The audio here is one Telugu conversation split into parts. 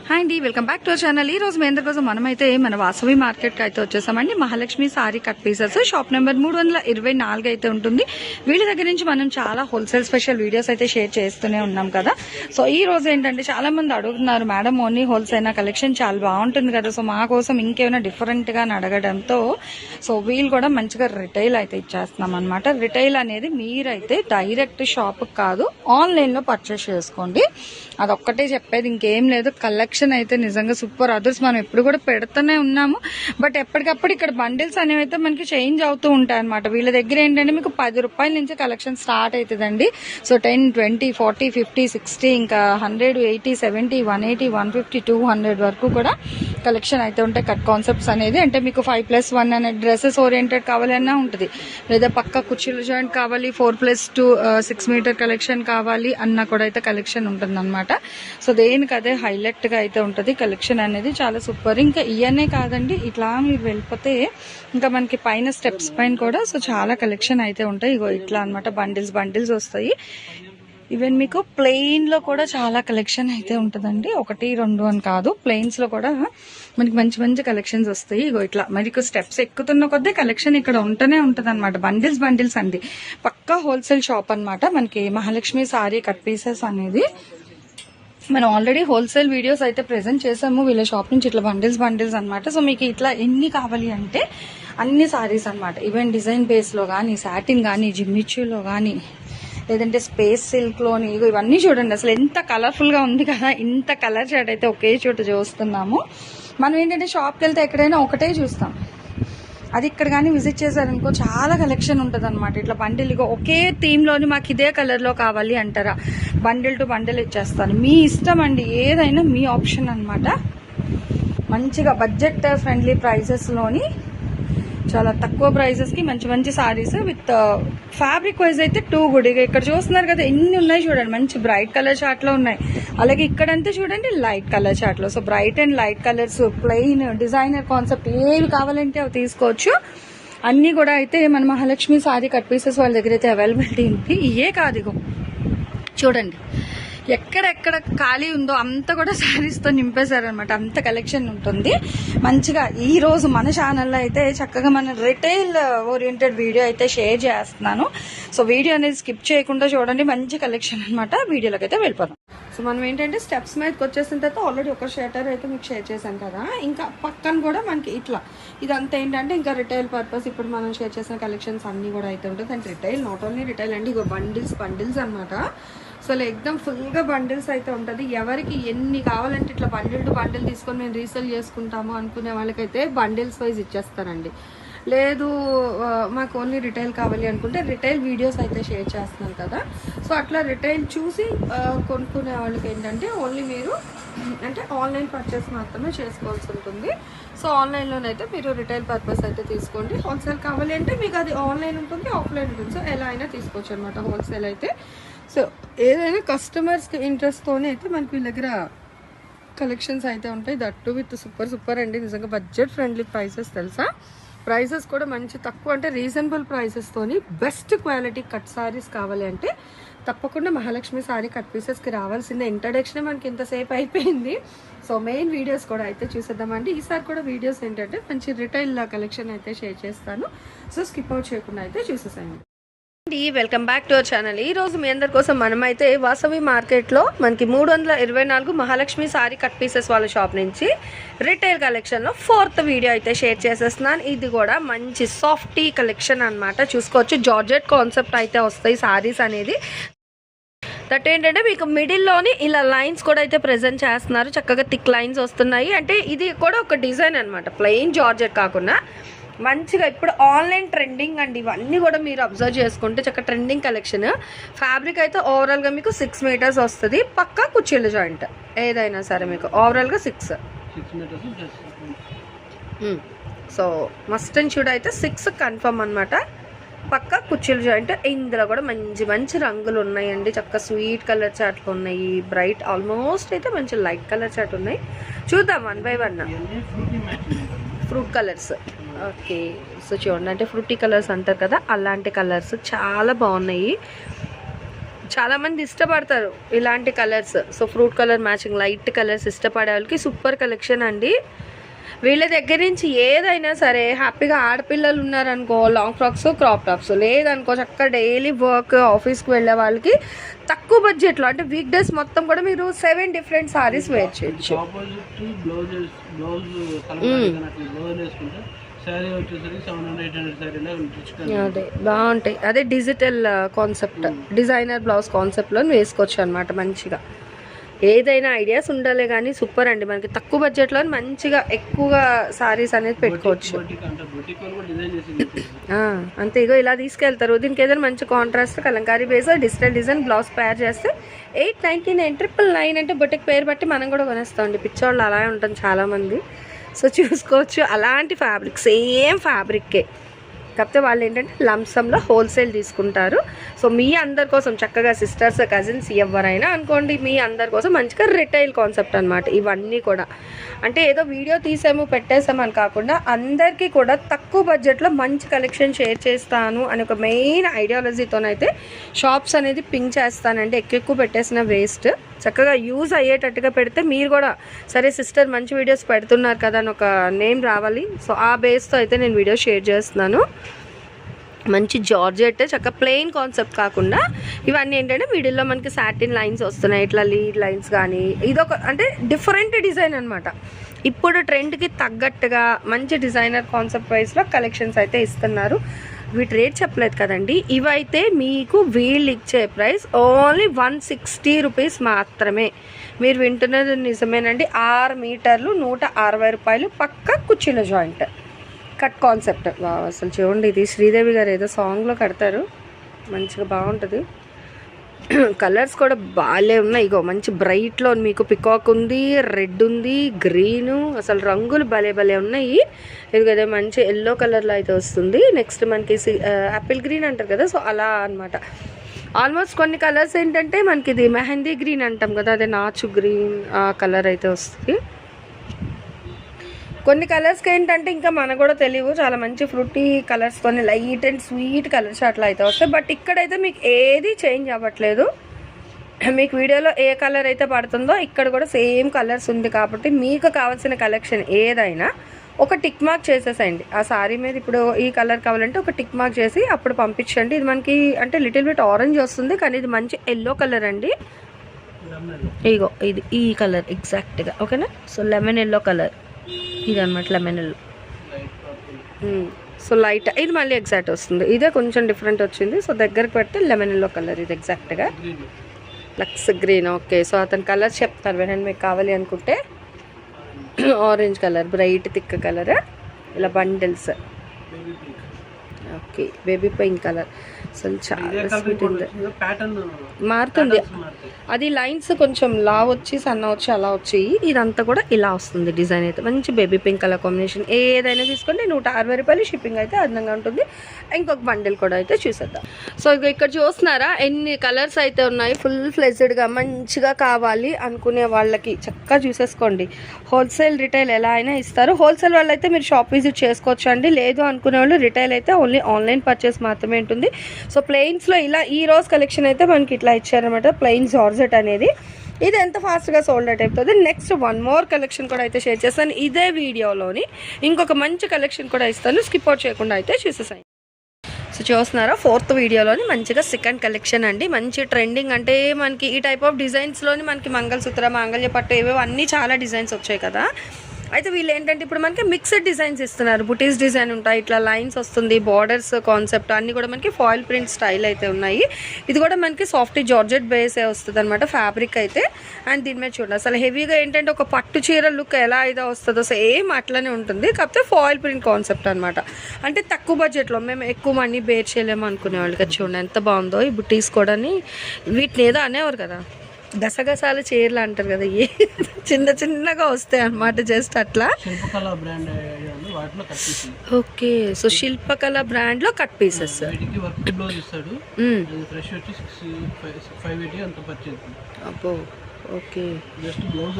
హాయ్ అండి welcome back to our channel ఈ రోజు మేము కోసం మనమైతే మన వాసవి మార్కెట్కి అయితే వచ్చేసామండి. Mahalakshmi sari cut pieces shop number మూడు వందల ఇరవై నాలుగు అయితే ఉంటుంది. వీళ్ళ దగ్గర నుంచి మనం చాలా హోల్సేల్ స్పెషల్ వీడియోస్ అయితే షేర్ చేస్తూనే ఉన్నాం కదా. సో ఈ రోజు ఏంటంటే చాలా మంది అడుగుతున్నారు మేడం ఓన్లీ హోల్సేల్ కలెక్షన్ చాలా బాగుంటుంది కదా. సో మా కోసం ఇంకేమైనా డిఫరెంట్గా అడగడంతో సో వీళ్ళు కూడా మంచిగా రిటైల్ అయితే ఇచ్చేస్తున్నాం అనమాట రిటైల్ అనేది మీరైతే డైరెక్ట్ షాప్ కాదు ఆన్లైన్లో పర్చేస్ చేసుకోండి. అదొక్కటే చెప్పేది ఇంకేం లేదు. కలెక్షన్ అయితే నిజంగా సూపర్ అదర్స్ మనం ఎప్పుడు కూడా పెడుతూనే ఉన్నాము. బట్ ఎప్పటికప్పుడు ఇక్కడ బండిల్స్ అనేవి అయితే మనకి చేంజ్ అవుతూ ఉంటాయి అనమాట వీళ్ళ దగ్గర ఏంటంటే మీకు పది రూపాయల నుంచి కలెక్షన్ స్టార్ట్ అవుతుందండి so ten twenty forty fifty sixty ఇంకా hundred eighty seventy one eighty one fifty two hundred వరకు కూడా కలెక్షన్ అయితే ఉంటాయి. కట్ కాన్సెప్ట్స్ అనేది. అంటే మీకు ఫైవ్ ప్లస్ వన్ అనే డ్రెస్సెస్ ఓరియంటెడ్ కావాలన్నా ఉంటుంది. లేదా పక్క కుర్చీలు జాయింట్ కావాలి four plus two six meter collection కావాలి అన్న కూడా అయితే కలెక్షన్ ఉంటుంది అనమాట సో దేనికి అదే హైలైట్గా గా అయితే ఉంటుంది. కలెక్షన్ అనేది చాలా సూపర్ ఇంకా ఇవన్నే కాదండి ఇట్లా మీరు వెళ్ళిపోతే ఇంకా మనకి పైన స్టెప్స్ పైన కూడా సో చాలా కలెక్షన్ అయితే ఉంటాయి. ఇగో ఇట్లా అన్నమాట బండిల్స్ బండిల్స్ వస్తాయి. ఈవెన్ మీకు ప్లెయిన్లో కూడా చాలా కలెక్షన్ అయితే ఉంటుందండి. ఒకటి రెండు అని కాదు ప్లెయిన్స్లో కూడా మనకి మంచి మంచి కలెక్షన్స్ వస్తాయి. ఇగో ఇట్లా మీకు స్టెప్స్ ఎక్కుతున్న కొద్దీ కలెక్షన్ ఇక్కడ ఉంటూనే ఉంటుంది అనమాట బండిల్స్ బండిల్స్ అండి. పక్కా హోల్సేల్ షాప్ అన్నమాట. మనకి మహాలక్ష్మి సారీ కట్ పీసెస్ అనేది మనం ఆల్రెడీ హోల్సేల్ వీడియోస్ అయితే ప్రెజెంట్ చేసాము. వీళ్ళ షాప్ నుంచి ఇట్లా బండిల్స్ బండిల్స్ అనమాట సో మీకు ఇట్లా ఎన్ని కావాలి అంటే అన్ని సారీస్ అన్నమాట. ఈవెన్ డిజైన్ బేస్లో కానీ సాటిన్ కానీ జిమ్మిచ్యూలో కానీ లేదంటే స్పేస్ సిల్క్లోని ఇగో ఇవన్నీ చూడండి. అసలు ఎంత కలర్ఫుల్గా ఉంది కదా ఇంత కలర్ షర్ట్ అయితే ఒకే చోట చూస్తున్నాము. మనం ఏంటంటే షాప్కి వెళ్తే ఎక్కడైనా ఒకటే చూస్తాం. అది ఇక్కడ కానీ విజిట్ చేశారనుకో చాలా కలెక్షన్ ఉంటుంది అనమాట ఇట్లా బండిల్గా ఒకే థీమ్లోని మాకు ఇదే కలర్లో కావాలి అంటారా. బండిల్ టు బండిల్ ఇచ్చేస్తాను. మీ ఇష్టం అండి ఏదైనా మీ ఆప్షన్ అనమాట మంచిగా బడ్జెట్ ఫ్రెండ్లీ ప్రైజెస్లోని చాలా తక్కువ ప్రైజెస్కి మంచి మంచి సారీస్ విత్ ఫ్యాబ్రిక్ వైజ్ అయితే టూ గుడ్ ఇక్కడ చూస్తున్నారు కదా ఎన్ని ఉన్నాయి చూడండి. మంచి బ్రైట్ కలర్ చాట్లో లో ఉన్నాయి. అలాగే ఇక్కడంతా చూడండి లైట్ కలర్ చాట్లో లో. So bright and light colours plain designer concept ఏవి కావాలంటే అవి తీసుకోవచ్చు. అన్ని కూడా అయితే మన మహాలక్ష్మి సారీ కట్ పీసెస్ వాళ్ళ దగ్గర అయితే అవైలబిలిటీ ఉంది. ఇయే కాదు ఇగో. చూడండి. ఎక్కడెక్కడ ఖాళీ ఉందో అంతా కూడా శారీస్తో నింపేశారనమాట అంత కలెక్షన్ ఉంటుంది. మంచిగా ఈ రోజు మన ఛానల్లో అయితే చక్కగా మన రిటైల్ ఓరియంటెడ్ వీడియో అయితే షేర్ చేస్తున్నాను. సో వీడియో అనేది స్కిప్ చేయకుండా చూడండి. మంచి కలెక్షన్ అనమాట వీడియోలోకి అయితే వెళ్ళిపోదాం. సో మనం ఏంటంటే స్టెప్స్ మీదకి వచ్చేసిన తర్వాత ఆల్రెడీ ఒక షేటర్ అయితే మీకు షేర్ చేశాను కదా. ఇంకా పక్కన కూడా మనకి ఇట్లా. ఇదంతా ఏంటంటే ఇంకా రిటైల్ పర్పస్ ఇప్పుడు మనం షేర్ చేసిన కలెక్షన్స్ అన్నీ కూడా అయితే ఉంటుంది and retail not only retail అండి ఇక బండిల్స్ బండిల్స్ అనమాట అసలు ఎగ్దమ్ ఫుల్గా బండిల్స్ అయితే ఉంటుంది. ఎవరికి ఎన్ని కావాలంటే ఇట్లా బండిల్ టు బండిల్ తీసుకొని మేము రీసేల్ చేసుకుంటాము అనుకునే వాళ్ళకైతే బండిల్స్ వైజ్ ఇచ్చేస్తానండి లేదు మాకు ఓన్లీ రిటైల్ కావాలి అనుకుంటే రిటైల్ వీడియోస్ అయితే షేర్ చేస్తున్నాను కదా. సో అట్లా రిటైల్ చూసి కొనుక్కునే వాళ్ళకి ఏంటంటే ఓన్లీ మీరు అంటే ఆన్లైన్ పర్చేస్ మాత్రమే చేసుకోవాల్సి ఉంటుంది. సో ఆన్లైన్లోనైతే మీరు రిటైల్ పర్పస్ అయితే తీసుకోండి. హోల్సేల్ కావాలి అంటే మీకు అది ఆన్లైన్ ఉంటుంది ఆఫ్లైన్ ఉంటుంది. సో ఎలా అయినా తీసుకోవచ్చు అనమాట హోల్సేల్ అయితే. సో ఏదైనా కస్టమర్స్కి ఇంట్రెస్ట్తోనే అయితే మనకి వీళ్ళ దగ్గర కలెక్షన్స్ అయితే ఉంటాయి. దట్టు విత్ సూపర్ సూపర్ అండి. నిజంగా బడ్జెట్ ఫ్రెండ్లీ ప్రైసెస్ తెలుసా? ప్రైసెస్ కూడా మంచి తక్కువ అంటే రీజనబుల్ ప్రైసెస్తోని బెస్ట్ క్వాలిటీ కట్ సారీస్ కావాలి అంటే తప్పకుండా మహాలక్ష్మి సారీ కట్ పీసెస్కి రావాల్సిందే. ఇంట్రడక్షన్ మనకి ఇంతసేపు అయిపోయింది. సో మెయిన్ వీడియోస్ కూడా అయితే చూసేద్దామండి. ఈసారి కూడా వీడియోస్ ఏంటంటే మంచి రిటైల్ కలెక్షన్ అయితే షేర్ చేస్తాను. సో స్కిప్ అవుట్ చేయకుండా అయితే చూసేసాను అండి welcome back to our channel. ఈ రోజు మీ అందరి కోసం మనమైతే వాసవి మార్కెట్లో మనకి మూడు వందల ఇరవై నాలుగు మహాలక్ష్మి సారీ కట్ పీసెస్ వాళ్ళ షాప్ నుంచి రిటైల్ కలెక్షన్లో ఫోర్త్ వీడియో అయితే షేర్ చేసేస్తున్నాను. ఇది కూడా మంచి సాఫ్టీ కలెక్షన్ అన్నమాట. చూసుకోవచ్చు జార్జెట్ కాన్సెప్ట్ అయితే వస్తాయి సారీస్ అనేది. దట్ ఏంటంటే మీకు మిడిల్లోని ఇలా లైన్స్ కూడా అయితే ప్రజెంట్ చేస్తున్నారు. చక్కగా థిక్ లైన్స్ వస్తున్నాయి. అంటే ఇది కూడా ఒక డిజైన్ అనమాట ప్లెయిన్ జార్జెట్ కాకుండా. మంచిగా ఇప్పుడు ఆన్లైన్ ట్రెండింగ్ అండి. ఇవన్నీ కూడా మీరు అబ్జర్వ్ చేసుకుంటే చక్క ట్రెండింగ్ కలెక్షన్. ఫ్యాబ్రిక్ అయితే ఓవరాల్గా మీకు సిక్స్ మీటర్స్ వస్తుంది. పక్కా కుర్చీల జాయింట్ ఏదైనా సరే మీకు ఓవరాల్గా six so must and should అయితే సిక్స్ కన్ఫర్మ్ అనమాట పక్క కుర్చీలు జాయింట్ ఇందులో కూడా మంచి మంచి రంగులు ఉన్నాయండి. చక్క స్వీట్ కలర్ చాట్లు ఉన్నాయి. బ్రైట్ ఆల్మోస్ట్ అయితే మంచి లైట్ కలర్ చాట్ ఉన్నాయి. చూద్దాం one by one fruit colours okay. So చూడండి అంటే ఫ్రూటీ కలర్స్ అంటారు కదా అలాంటి కలర్స్ చాలా బాగున్నాయి. చాలా మంది ఇష్టపడతారు ఇలాంటి colours. So fruit colour matching light colours ఇష్టపడే వాళ్ళకి సూపర్ కలెక్షన్ అండి. వీళ్ళ దగ్గర నుంచి ఏదైనా సరే హ్యాపీగా ఆడపిల్లలు ఉన్నారనుకో లాంగ్ ఫ్రాక్స్ క్రాప్ టాప్స్ లేదనుకో చక్కగా డైలీ వర్క్ ఆఫీస్కి వెళ్ళే వాళ్ళకి తక్కువ బడ్జెట్లో అంటే వీక్ డేస్ మొత్తం కూడా మీరు సెవెన్ డిఫరెంట్ సారీస్ వేర్ చేయొచ్చు శారీ వచ్చేసరికి seven hundred eight hundred sari లాగా అదే. బాగుంటాయి. అదే డిజిటల్ కాన్సెప్ట్ డిజైనర్ బ్లౌజ్ కాన్సెప్ట్లో వేసుకోవచ్చు అనమాట మంచిగా. ఏదైనా ఐడియాస్ ఉండాలి కానీ సూపర్ అండి. మనకి తక్కువ బడ్జెట్లో మంచిగా ఎక్కువగా సారీస్ అనేది పెట్టుకోవచ్చు. అంతే. ఇగో ఇలా తీసుకెళ్తారు. దీనికి ఏదైనా మంచి contrast Kalamkari base digital design blouse తయారు చేస్తే eight ninety nine triple nine అంటే బొటిక్ పేరు బట్టి మనం కూడా కొనేస్తామండి. పిచ్చోళ్ళు అలాగే ఉంటుంది చాలామంది. సో చూసుకోవచ్చు. అలాంటి ఫ్యాబ్రిక్ సేమ్ ఫ్యాబ్రిక్కే కాకపోతే వాళ్ళు ఏంటంటే లంసంలో హోల్సేల్ తీసుకుంటారు. సో మీ అందరి కోసం చక్కగా సిస్టర్స్ కజిన్స్ ఎవరైనా అనుకోండి మీ అందరి కోసం మంచిగా రిటైల్ కాన్సెప్ట్ అనమాట ఇవన్నీ కూడా. అంటే ఏదో వీడియో తీసాము పెట్టేసాము అని కాకుండా అందరికీ కూడా తక్కువ బడ్జెట్లో మంచి కలెక్షన్ షేర్ చేస్తాను అని ఒక మెయిన్ ఐడియాలజీతోనైతే షాప్స్ అనేది పింక్ చేస్తానండి. ఎక్కువ ఎక్కువ పెట్టేసిన వేస్ట్ చక్కగా యూజ్ అయ్యేటట్టుగా పెడితే మీరు కూడా సరే సిస్టర్ మంచి వీడియోస్ పెడుతున్నారు కదా అని ఒక నేమ్ రావాలి. సో ఆ బేస్తో అయితే నేను వీడియో షేర్ చేస్తున్నాను. మంచి జార్జెట్ చక్క ప్లెయిన్ కాన్సెప్ట్ కాకుండా ఇవన్నీ ఏంటంటే మిడిల్లో మనకి సాటిన్ లైన్స్ వస్తున్నాయి ఇట్లా లీడ్ లైన్స్ కానీ. ఇదొక అంటే డిఫరెంట్ డిజైన్ అనమాట ఇప్పుడు ట్రెండ్కి తగ్గట్టుగా మంచి డిజైనర్ కాన్సెప్ట్ వైజ్లో కలెక్షన్స్ అయితే ఇస్తున్నారు. వీటి రేట్ చెప్పలేదు కదండి. ఇవైతే మీకు వీళ్ళు ఇచ్చే price only one sixty rupees మాత్రమే. మీరు వింటున్నది నిజమేనండి. ఆరు మీటర్లు నూట అరవై రూపాయలు పక్క కుర్చీల జాయింట్. కట్ కాన్సెప్ట్ అసలు చూడండి ఇది. శ్రీదేవి గారు ఏదో సాంగ్లో కడతారు. మంచిగా బాగుంటుంది. కలర్స్ కూడా బాగాలే ఉన్నాయి. ఇగో మంచి బ్రైట్లో మీకు పికాక్ ఉంది రెడ్ ఉంది గ్రీను అసలు రంగులు భలే భలే ఉన్నాయి. ఇది కదా మంచి ఎల్లో కలర్లో అయితే వస్తుంది. నెక్స్ట్ మనకి యాపిల్ గ్రీన్ అంటారు కదా సో అలా అన్నమాట. ఆల్మోస్ట్ కొన్ని కలర్స్ ఏంటంటే మనకి ఇది మెహందీ గ్రీన్ అంటాం కదా అదే నాచు గ్రీన్ ఆ కలర్ అయితే వస్తుంది. కొన్ని కలర్స్కి ఏంటంటే ఇంకా మనకు కూడా తెలియవు. చాలా మంచి ఫ్రూటీ కలర్స్ కొన్ని లైట్ అండ్ స్వీట్ కలర్స్ అట్లా అయితే వస్తాయి. బట్ ఇక్కడైతే మీకు ఏది చేంజ్ అవ్వట్లేదు. మీకు వీడియోలో ఏ కలర్ అయితే పడుతుందో ఇక్కడ కూడా సేమ్ కలర్స్ ఉంది కాబట్టి మీకు కావాల్సిన కలెక్షన్ ఏదైనా ఒక టిక్ మార్క్ చేసేసేయండి. ఆ సారీ మీద ఇప్పుడు ఈ కలర్ కావాలంటే ఒక టిక్ మార్క్ చేసి అప్పుడు పంపించండి. ఇది మనకి అంటే లిటిల్ బిట్ ఆరెంజ్ వస్తుంది కానీ ఇది మంచి ఎల్లో కలర్ అండి. ఇగో ఇది ఈ కలర్ ఎగ్జాక్ట్గా ఓకేనా సో లెమన్ ఎల్లో కలర్ ఇదన్నమాట అనమాట లెమన్ సో లైట్ ఇది మళ్ళీ ఎగ్జాక్ట్ వస్తుంది. ఇదే కొంచెం డిఫరెంట్ వచ్చింది. సో దగ్గరకు పెడితే లెమన్ ఎల్లో కలర్ ఇది ఎగ్జాక్ట్గా. Lux green okay. సో అతని కలర్ చెప్తారు వినండి మీకు కావాలి అనుకుంటే orange colour bright thick colour. ఇలా bundles. Okay. Baby pink colour. అసలు చాలా స్వీట్ ఉంది. మారుతుంది. అది లైన్స్ కొంచెం లా వచ్చి సన్న వచ్చి అలా వచ్చి ఇదంతా కూడా ఇలా వస్తుంది డిజైన్ అయితే. మంచి బేబీ పింక్ కలర్ కాంబినేషన్ ఏదైనా తీసుకోండి నూట అరవై రూపాయలు షిప్పింగ్ అయితే అదనంగా ఉంటుంది. ఇంకొక బండిల్ కూడా అయితే చూసేద్దాం. సో ఇక ఇక్కడ చూస్తున్నారా? ఎన్ని కలర్స్ అయితే ఉన్నాయి? ఫుల్ ఫ్లెజ్డ్గా మంచిగా కావాలి అనుకునే వాళ్ళకి చక్కగా చూసేసుకోండి. హోల్సేల్ రిటైల్ ఎలా అయినా ఇస్తారు. హోల్సేల్ వాళ్ళు అయితే మీరు షాప్ విజిట్ చేసుకోవచ్చు అండి లేదు అనుకునే వాళ్ళు రిటైల్ అయితే ఓన్లీ ఆన్లైన్ పర్చేస్ మాత్రమే ఉంటుంది. సో ప్లెయిన్స్లో ఇలా ఈ రోజు కలెక్షన్ అయితే మనకి ఇట్లా ఇచ్చారనమాట ప్లెయిన్ జార్జెట్ అనేది. ఇది ఎంత ఫాస్ట్గా సోల్డ్ అవుట్ అయిపోతుంది? నెక్స్ట్ వన్ మోర్ కలెక్షన్ కూడా అయితే షేర్ చేస్తాను ఇదే వీడియోలోని. ఇంకొక మంచి కలెక్షన్ కూడా ఇస్తాను. స్కిప్ అవుట్ చేయకుండా అయితే చూసేసాను సో చూస్తున్నారా? ఫోర్త్ వీడియోలోని మంచిగా సెకండ్ కలెక్షన్ అండి. మంచి ట్రెండింగ్ అంటే మనకి ఈ టైప్ ఆఫ్ డిజైన్స్లోని మనకి మంగళసూత్ర మాంగళ్య పట్టు ఏవేవో అన్నీ చాలా డిజైన్స్ వచ్చాయి కదా. అయితే వీళ్ళు ఏంటంటే ఇప్పుడు మనకి మిక్స్డ్ డిజైన్స్ ఇస్తున్నారు. బుటీస్ డిజైన్ ఉంటాయి ఇట్లా లైన్స్ వస్తుంది బార్డర్స్ కాన్సెప్ట్ అన్నీ కూడా మనకి ఫాయిల్ ప్రింట్ స్టైల్ అయితే ఉన్నాయి. ఇది కూడా మనకి సాఫ్ట్ జార్జెట్ బేస్ వస్తుంది అనమాట ఫ్యాబ్రిక్ అయితే. అండ్ దీని మీద చూడండి అసలు హెవీగా ఏంటంటే ఒక పట్టు చీర లుక్ ఎలా అయితే వస్తుందో సేమ్ అట్లనే ఉంటుంది. కాకపోతే ఫాయిల్ ప్రింట్ కాన్సెప్ట్ అనమాట అంటే తక్కువ బడ్జెట్లో మేము ఎక్కువ మనీ బేర్ చేయలేము అనుకునే వాళ్ళకి. చూడండి ఎంత బాగుందో ఈ బుటీస్ కూడా వీటిని ఏదో అనేవారు కదా. గసగసాలు చీరలు అంటారు కదా ఏ చిన్న చిన్నగా వస్తాయి అన్నమాట జస్ట్ అట్లా. బ్రాండ్ ఓకే సో శిల్పకళ బ్రాండ్లో కట్ పీసెస్ అబ్బో ఓకే. జస్ట్ బ్లౌజ్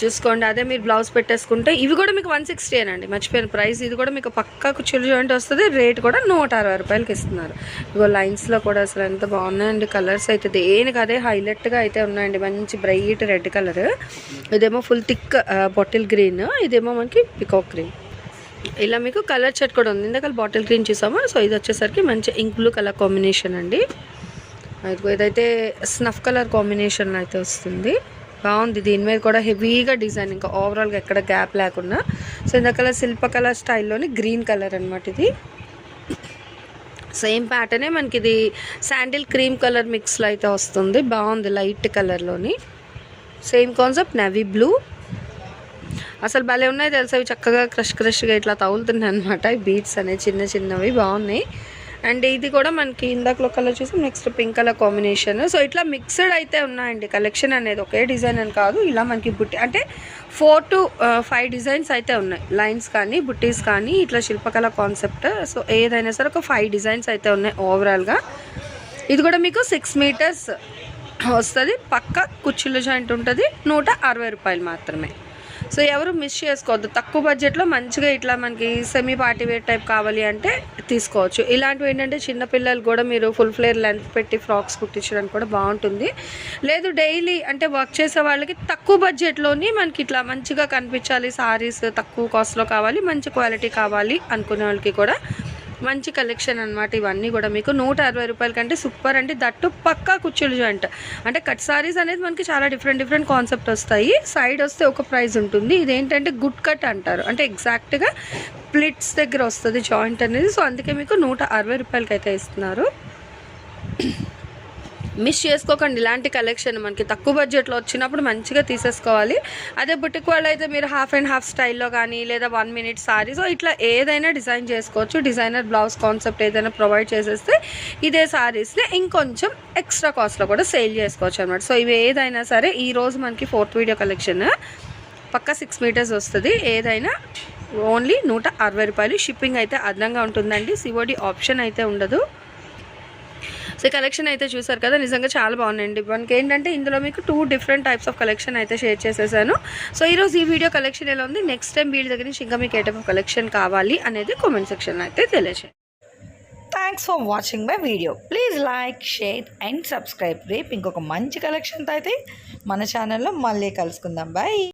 చూసుకోండి. అదే మీరు బ్లౌజ్ పెట్టేసుకుంటే ఇవి కూడా మీకు వన్ సిక్స్టీ అండి మర్చిపోయిన. ప్రైస్ ఇది కూడా మీకు పక్కకు చిల్లు జాయింట్ వస్తుంది. రేట్ కూడా నూట అరవై రూపాయలకి ఇస్తున్నారు. ఇగో లైన్స్లో కూడా అసలు ఎంత బాగున్నాయండి కలర్స్ అయితే. దేనికి అదే హైలైట్గా అయితే ఉన్నాయండి. మంచి బ్రైట్ రెడ్ కలర్ ఇదేమో ఫుల్ థిక్ బాటిల్ గ్రీన్ ఇదేమో మనకి పికాక్ గ్రీన్ ఇలా మీకు కలర్ షర్ట్ కూడా ఉంది. ఇందాక బాటిల్ గ్రీన్ చూసాము. సో ఇది వచ్చేసరికి మంచి ఇంక్ బ్లూ కలర్ కాంబినేషన్ అండి. ఇదైతే స్నఫ్ కలర్ కాంబినేషన్ అయితే వస్తుంది. బాగుంది. దీని మీద కూడా హెవీగా డిజైన్ ఇంకా ఓవరాల్గా ఎక్కడ గ్యాప్ లేకుండా. సో ఇందాక శిల్పకళ స్టైల్లోని గ్రీన్ కలర్ అనమాట ఇది. సేమ్ ప్యాటర్నే మనకి ఇది శాండిల్ క్రీమ్ కలర్ మిక్స్లో అయితే వస్తుంది. బాగుంది లైట్ కలర్లోని సేమ్ కాన్సెప్ట్ నవీ బ్లూ అసలు భలే ఉన్నాయి తెలుసా? అవి చక్కగా క్రష్ క్రష్గా ఇట్లా తగులుతున్నాయి అనమాట ఈ బీట్స్ అనేవి చిన్న చిన్నవి బాగున్నాయి. అండ్ ఇది కూడా మనకి ఇందాకలో కలర్ చూసాం next pink colour combination so ఇట్లా మిక్స్డ్ అయితే ఉన్నాయండి. కలెక్షన్ అనేది ఒకే డిజైన్ అని కాదు. ఇలా మనకి బుట్టి అంటే ఫోర్ టు ఫైవ్ డిజైన్స్ అయితే ఉన్నాయి. లైన్స్ కానీ బుట్టీస్ కానీ ఇట్లా శిల్పకళ కాన్సెప్ట్ సో ఏదైనా సరే ఒక ఫైవ్ డిజైన్స్ అయితే ఉన్నాయి ఓవరాల్గా ఇది కూడా మీకు సిక్స్ మీటర్స్ వస్తుంది. పక్క కుర్చీల జాయింట్ ఉంటుంది. నూట అరవై రూపాయలు మాత్రమే. సో ఎవరు మిస్ చేసుకోవద్దు. తక్కువ బడ్జెట్లో మంచిగా ఇట్లా మనకి సెమీ పార్టీ వేర్ టైప్ కావాలి అంటే తీసుకోవచ్చు. ఇలాంటివి ఏంటంటే చిన్నపిల్లలు కూడా మీరు ఫుల్ ఫ్లేర్ లెంత్ పెట్టి ఫ్రాక్స్ కుట్టించడానికి కూడా బాగుంటుంది. లేదు డైలీ అంటే వర్క్ చేసే వాళ్ళకి తక్కువ బడ్జెట్లోని మనకి ఇట్లా మంచిగా కనిపించాలి. సారీస్ తక్కువ కాస్ట్లో కావాలి మంచి క్వాలిటీ కావాలి అనుకునే వాళ్ళకి కూడా మంచి కలెక్షన్ అనమాట ఇవన్నీ కూడా. మీకు నూట అరవై రూపాయల కంటే సూపర్ అంటే దట్టు పక్కా కుచ్చులు జాయింట్ అంటే కట్ సారీస్ అనేది మనకి చాలా డిఫరెంట్ డిఫరెంట్ కాన్సెప్ట్ వస్తాయి. సైడ్ వస్తే ఒక ప్రైస్ ఉంటుంది. ఇదేంటంటే గుడ్ కట్ అంటారు. అంటే ఎగ్జాక్ట్గా ప్లిట్స్ దగ్గర వస్తుంది జాయింట్ అనేది. సో అందుకే మీకు నూట అరవై రూపాయలకి అయితే ఇస్తున్నారు. మిస్ చేసుకోకండి. ఇలాంటి కలెక్షన్ మనకి తక్కువ బడ్జెట్లో వచ్చినప్పుడు మంచిగా తీసేసుకోవాలి. అదే బుటిక్ వాళ్ళు అయితే మీరు హాఫ్ అండ్ హాఫ్ స్టైల్లో కానీ లేదా వన్ మినిట్ సారీ సో ఇట్లా ఏదైనా డిజైన్ చేసుకోవచ్చు. డిజైనర్ బ్లౌజ్ కాన్సెప్ట్ ఏదైనా ప్రొవైడ్ చేసేస్తే ఇదే సారీస్ని ఇంకొంచెం ఎక్స్ట్రా కాస్ట్లో కూడా సేల్ చేసుకోవచ్చు అనమాట సో ఇవి ఏదైనా సరే ఈరోజు మనకి ఫోర్త్ వీడియో కలెక్షన్ పక్క సిక్స్ మీటర్స్ వస్తుంది. ఏదైనా ఓన్లీ నూట అరవై రూపాయలు. షిప్పింగ్ అయితే అదనంగా ఉంటుందండి. సివోడి ఆప్షన్ అయితే ఉండదు. సో కలెక్షన్ అయితే చూసారు కదా నిజంగా చాలా బాగున్నాయండి. మనకి ఏంటంటే ఇందులో మీకు two different types of collection అయితే షేర్ చేసేసాను. సో ఈరోజు ఈ వీడియో కలెక్షన్ ఎలా ఉంది? నెక్స్ట్ టైం వీడి దగ్గర నుంచి ఇంకా మీకు ఏ టైప్ ఆఫ్ కలెక్షన్ కావాలి అనేది కామెంట్ సెక్షన్ అయితే తెలియజేయండి thanks for watching my video please like share and subscribe రేపు ఇంకొక మంచి కలెక్షన్తో అయితే మన ఛానల్లో మళ్ళీ కలుసుకుందాం. బాయ్